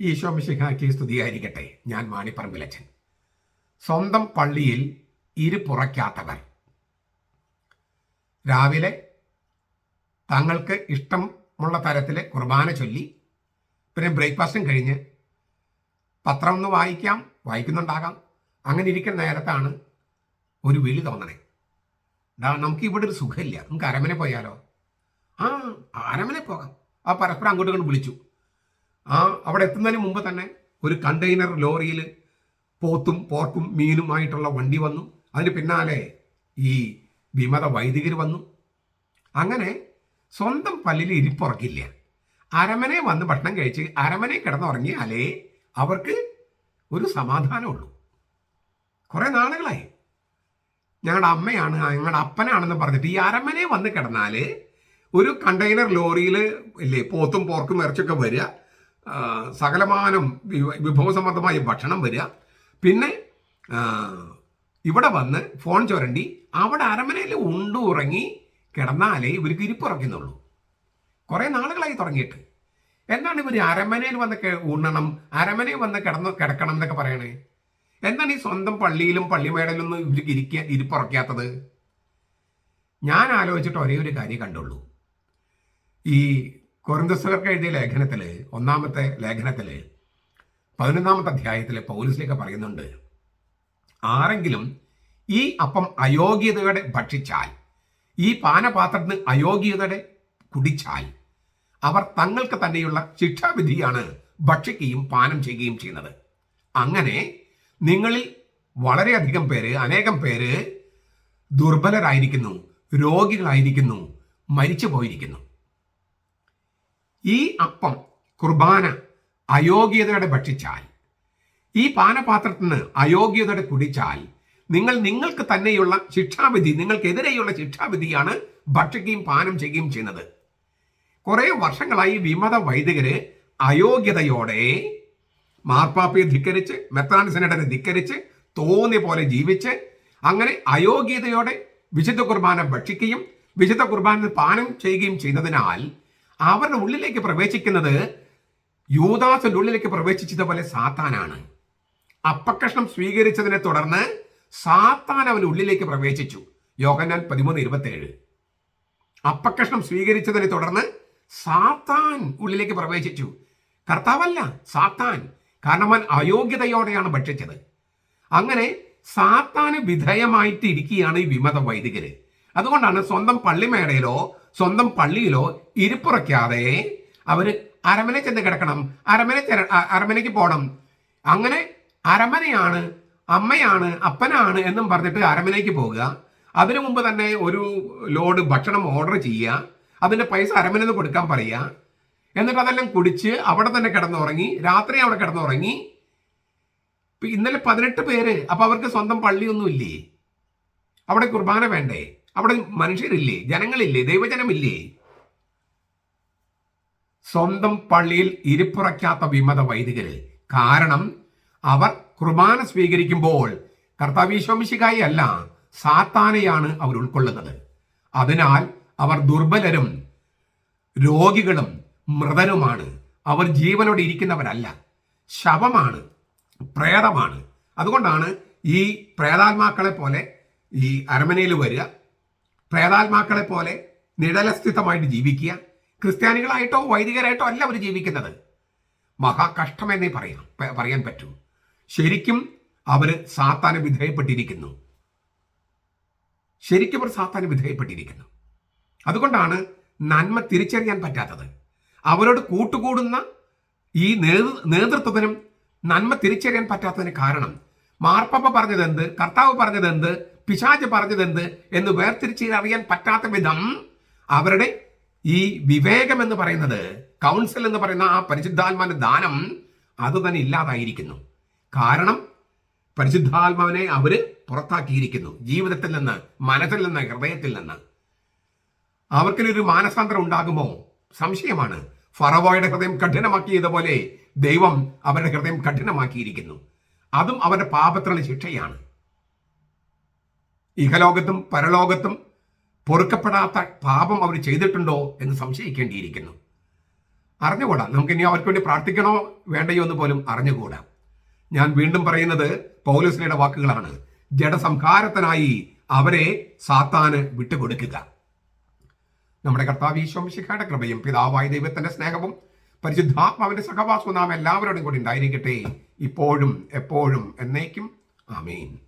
ഈശോ മിശിഹാക്കി സ്തുതിയായിരിക്കട്ടെ ഞാൻ മാണിപ്പറമ്പിലച്ചൻ സ്വന്തം പള്ളിയിൽ ഇരുപുറയ്ക്കാത്തവർ. രാവിലെ തങ്ങൾക്ക് ഇഷ്ടമുള്ള തരത്തിൽ കുർബാന ചൊല്ലി പിന്നെ ബ്രേക്ക്ഫാസ്റ്റും കഴിഞ്ഞ് പത്രം ഒന്ന് വായിക്കാം വായിക്കുന്നുണ്ടാകാം. അങ്ങനെ ഇരിക്കുന്ന നേരത്താണ് ഒരു വിളി തോന്നണേ. നമുക്ക് ഇവിടെ ഒരു സുഖമില്ല. നമുക്ക് അരമനെ പോയാലോ? ആ അരമനെ പോകാം. ആ പരസ്പരം അങ്ങോട്ടും ഇങ്ങോട്ട് വിളിച്ചു. ആ അവിടെ എത്തുന്നതിന് മുമ്പ് തന്നെ ഒരു കണ്ടെയ്നർ ലോറിയിൽ പോത്തും പോർക്കും മീനുമായിട്ടുള്ള വണ്ടി വന്നു. അതിന് പിന്നാലെ ഈ വിമത വൈദികർ വന്നു. അങ്ങനെ സ്വന്തം പല്ലിൽ ഇരിപ്പുറക്കില്ല അരമനെ വന്ന് ഭക്ഷണം കഴിച്ച് അരമനെ കിടന്നുറങ്ങിയാലേ അവർക്ക് ഒരു സമാധാനമുള്ളൂ. കുറേ നാളുകളായി. ഞങ്ങളുടെ അമ്മയാണ് ഞങ്ങളുടെ അപ്പനാണെന്ന് പറഞ്ഞിട്ട് ഈ അരമനെ വന്ന് കിടന്നാൽ ഒരു കണ്ടെയ്നർ ലോറിയിൽ ഇല്ലേ പോത്തും പോർക്കും ഇറച്ചൊക്കെ വരിക. സകലമാനം വിഭവസമൃദ്ധമായ ഭക്ഷണം വരിക. പിന്നെ ഇവിടെ വന്ന് ഫോൺ ചുരണ്ടി അവിടെ അരമനയിൽ ഉണ്ടു ഉറങ്ങി കിടന്നാലേ ഇവർക്ക് ഇരിപ്പുറക്കുന്നുള്ളൂ കുറേ നാളുകളായി തുടങ്ങിയിട്ട്. എന്താണ് ഇവർ അരമനയിൽ വന്ന് ഉണ്ണണം അരമനയിൽ വന്ന് കിടന്ന് കിടക്കണം എന്നൊക്കെ പറയണേ? എന്താണ് ഈ സ്വന്തം പള്ളിയിലും പള്ളിമേടയിലൊന്നും ഇവർക്ക് ഇരിക്കുക ഇരിപ്പുറക്കാത്തത് ഞാൻ ആലോചിച്ചിട്ട് ഒരേ ഒരു കാര്യം കണ്ടുള്ളൂ. ഈ കൊറിന്തസുകർക്ക് എഴുതിയ ലേഖനത്തിൽ ഒന്നാമത്തെ ലേഖനത്തിൽ പതിനൊന്നാമത്തെ അധ്യായത്തിൽ പൗലിസിലേക്ക് പറയുന്നുണ്ട് ആരെങ്കിലും ഈ അപ്പം അയോഗ്യതയുടെ ഭക്ഷിച്ചാൽ ഈ പാനപാത്രത്തിന് അയോഗ്യതയുടെ കുടിച്ചാൽ അവർ തങ്ങൾക്ക് തന്നെയുള്ള ശിക്ഷാവിധിയാണ് ഭക്ഷിക്കുകയും പാനം ചെയ്യുകയും ചെയ്യുന്നത്. അങ്ങനെ നിങ്ങളിൽ വളരെയധികം പേര് അനേകം പേര് ദുർബലരായിരിക്കുന്നു രോഗികളായിരിക്കുന്നു മരിച്ചു പോയിരിക്കുന്നു ഈ അപ്പം കുർബാന അയോഗ്യതയുടെ ഭക്ഷിച്ചാൽ ഈ പാനപാത്രത്തിന് അയോഗ്യതയുടെ കുടിച്ചാൽ നിങ്ങൾ നിങ്ങൾക്ക് തന്നെയുള്ള ശിക്ഷാവിധി നിങ്ങൾക്കെതിരെയുള്ള ശിക്ഷാവിധിയാണ് ഭക്ഷിക്കുകയും പാനം ചെയ്യുകയും ചെയ്യുന്നത്. കുറേ വർഷങ്ങളായി വിമത വൈദികര് അയോഗ്യതയോടെ മാർപ്പാപ്പയെ ധിക്കരിച്ച് മെത്രാൻസിനെ ധിക്കരിച്ച് തോന്നിയ പോലെ ജീവിച്ച് അങ്ങനെ അയോഗ്യതയോടെ വിശുദ്ധ കുർബാന ഭക്ഷിക്കുകയും വിശുദ്ധ കുർബാന പാനം ചെയ്യുകയും ചെയ്യുന്നതിനാൽ അവരുടെ ഉള്ളിലേക്ക് പ്രവേശിക്കുന്നത് യൂദാസിന്റെ ഉള്ളിലേക്ക് പ്രവേശിച്ചതുപോലെ സാത്താനാണ്. അപ്പക്കഷ്ണം സ്വീകരിച്ചതിനെ തുടർന്ന് സാത്താൻ അവന്റെ ഉള്ളിലേക്ക് പ്രവേശിച്ചു. യോഹന്നാൻ പതിമൂന്ന് ഇരുപത്തേഴ്. അപ്പക്കഷ്ണം സ്വീകരിച്ചതിനെ തുടർന്ന് സാത്താൻ ഉള്ളിലേക്ക് പ്രവേശിച്ചു. കർത്താവല്ല സാത്താൻ. കാരണം അവൻ അയോഗ്യതയോടെയാണ് ഭക്ഷിച്ചത്. അങ്ങനെ സാത്താന് വിധേയമായിട്ട് ഇരിക്കുകയാണ് ഈ വിമത വൈദികര്. അതുകൊണ്ടാണ് സ്വന്തം പള്ളിമേടയിലോ സ്വന്തം പള്ളിയിലോ ഇരിപ്പുറയ്ക്കാതെ അവർ അരമന ചെന്ന് കിടക്കണം. അരമന അരമനയ്ക്ക് പോകണം അങ്ങനെ അരമനയാണ് അമ്മയാണ് അപ്പനാണ് എന്നും പറഞ്ഞിട്ട് അരമനയ്ക്ക് പോകുക അതിനു മുമ്പ് തന്നെ ഒരു ലോഡ് ഭക്ഷണം ഓർഡർ ചെയ്യുക. അതിന്റെ പൈസ അരമനന്ന് കൊടുക്കാൻ പറയുക. എന്നിട്ട് അതെല്ലാം കുടിച്ച് അവിടെ തന്നെ കിടന്നുറങ്ങി രാത്രി അവിടെ കിടന്നുറങ്ങി. ഇന്നലെ പതിനെട്ട് പേര് അപ്പൊ അവർക്ക് സ്വന്തം പള്ളിയൊന്നുമില്ലേ? അവിടെ കുർബാന വേണ്ടേ? അവിടെ മനുഷ്യരില്ലേ? ജനങ്ങളില്ലേ? ദൈവജനമില്ലേ? സ്വന്തം പള്ളിയിൽ ഇരിപ്പുറയ്ക്കാത്ത വിമത വൈദികരിൽ കാരണം അവർ കുർബാന സ്വീകരിക്കുമ്പോൾ കർത്താവീശ്വമിശികായി അല്ല സാത്താനയാണ് അവർ ഉൾക്കൊള്ളുന്നത്. അതിനാൽ അവർ ദുർബലരും രോഗികളും മൃതരുമാണ്. അവർ ജീവനോടെ ഇരിക്കുന്നവരല്ല. ശവമാണ് പ്രേതമാണ്. അതുകൊണ്ടാണ് ഈ പ്രേതാത്മാക്കളെ പോലെ ഈ അരമനയിൽ വരിക പ്രേതാത്മാക്കളെ പോലെ നിഴലസ്ഥിതമായിട്ട് ജീവിക്കുക ക്രിസ്ത്യാനികളായിട്ടോ വൈദികരായിട്ടോ അല്ല അവർ ജീവിക്കുന്നത്. മഹാകഷ്ടമെന്നേ പറയാം പറയാൻ പറ്റൂ. ശരിക്കും അവർ സാത്താന് വിധേയപ്പെട്ടിരിക്കുന്നു. ശരിക്കും അവർ സാത്താന് വിധേയപ്പെട്ടിരിക്കുന്നു. അതുകൊണ്ടാണ് നന്മ തിരിച്ചറിയാൻ പറ്റാത്തത്. അവരോട് കൂട്ടുകൂടുന്ന ഈ നേതൃ- നേതൃത്വത്തിനും നന്മ തിരിച്ചറിയാൻ പറ്റാത്തതിന് കാരണം മാർപ്പാപ്പ പറഞ്ഞതെന്ത് കർത്താവ് പറഞ്ഞതെന്ത് പിശാച് പറഞ്ഞതെന്ത് എന്ന് വേർതിരിച്ച് അറിയാൻ പറ്റാത്ത വിധം അവരുടെ ഈ വിവേകം എന്ന് പറയുന്നത് കൗൺസിൽ എന്ന് പറയുന്ന ആ പരിശുദ്ധാത്മാവിന്റെ ദാനം അത് തന്നെ ഇല്ലാതായിരിക്കുന്നു. കാരണം പരിശുദ്ധാത്മാവിനെ അവർ പുറത്താക്കിയിരിക്കുന്നു. ജീവിതത്തിൽ നിന്ന് മനസ്സിൽ നിന്ന് ഹൃദയത്തിൽ നിന്ന്. അവർക്കിനൊരു മാനസാന്തരം ഉണ്ടാകുമോ? സംശയമാണ്. ഫറവോയുടെ ഹൃദയം കഠിനമാക്കിയതുപോലെ ദൈവം അവരുടെ ഹൃദയം കഠിനമാക്കിയിരിക്കുന്നു. അതും അവരുടെ പാപത്തിനുള്ള ശിക്ഷയാണ്. ഇഹലോകത്തും പരലോകത്തും പൊറുക്കപ്പെടാത്ത പാപം അവർ ചെയ്തിട്ടുണ്ടോ എന്ന് സംശയിക്കേണ്ടിയിരിക്കുന്നു. അറിഞ്ഞുകൂടാ? നമുക്ക് ഇനി അവർക്ക് വേണ്ടി പ്രാർത്ഥിക്കണോ വേണ്ടയോ എന്ന് പോലും അറിഞ്ഞുകൂടാ. ഞാൻ വീണ്ടും പറയുന്നത് പൗലോസ്ലിയുടെ വാക്കുകളാണ്. ജഡസംഹാരത്തിനായി അവരെ സാത്താന് വിട്ടുകൊടുക്കുക. നമ്മുടെ കർത്താവ് ഈശോമിശിഖയുടെ കൃപയും പിതാവായ ദൈവത്തിന്റെ സ്നേഹവും പരിശുദ്ധാത്മാവിന്റെ സഹവാസവും നാം എല്ലാവരോടും കൂടി ഉണ്ടായിരിക്കട്ടെ. ഇപ്പോഴും എപ്പോഴും എന്നേക്കും. ആമേൻ.